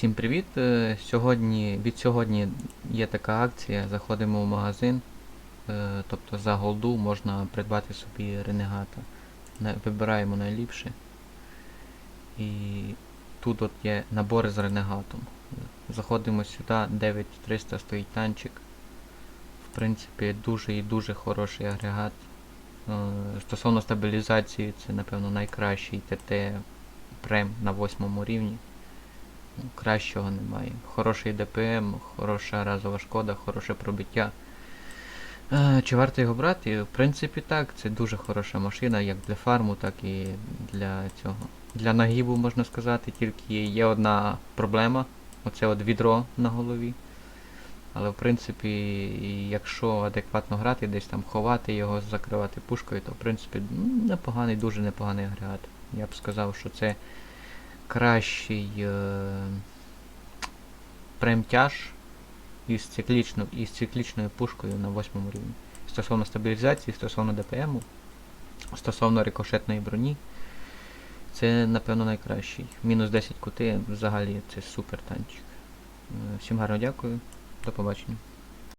Всім привіт! Е, Сьогодні, від сьогодні є така акція. Заходимо в магазин, е, тобто за голду можна придбати собі ренегата. Вибираємо найліпше. І тут от є набори з ренегатом. Заходимо сюди, 9300 стоїть танчик. В принципі, дуже і дуже хороший агрегат. Е, Стосовно стабілізації, це напевно найкращий ТТ прем на восьмому рівні. Кращого немає. Хороший ДПМ, хороша разова шкода, хороше пробиття. Е, Чи варто його брати? В принципі, так. Це дуже хороша машина, як для фарму, так і для цього. Для нагибу, можна сказати, тільки є одна проблема. Оце от відро на голові. Але в принципі, якщо адекватно грати, десь там ховати його, закривати пушкою, то в принципі непоганий, дуже непоганий агрегат. Я б сказав, що це кращий е, премтяж із, циклічно, із циклічною пушкою на восьмому рівні. Стосовно стабілізації, стосовно ДПМу, стосовно рикошетної броні, це напевно найкращий. Мінус 10 кути взагалі це супер танчик. Е, Всім гарно дякую. До побачення.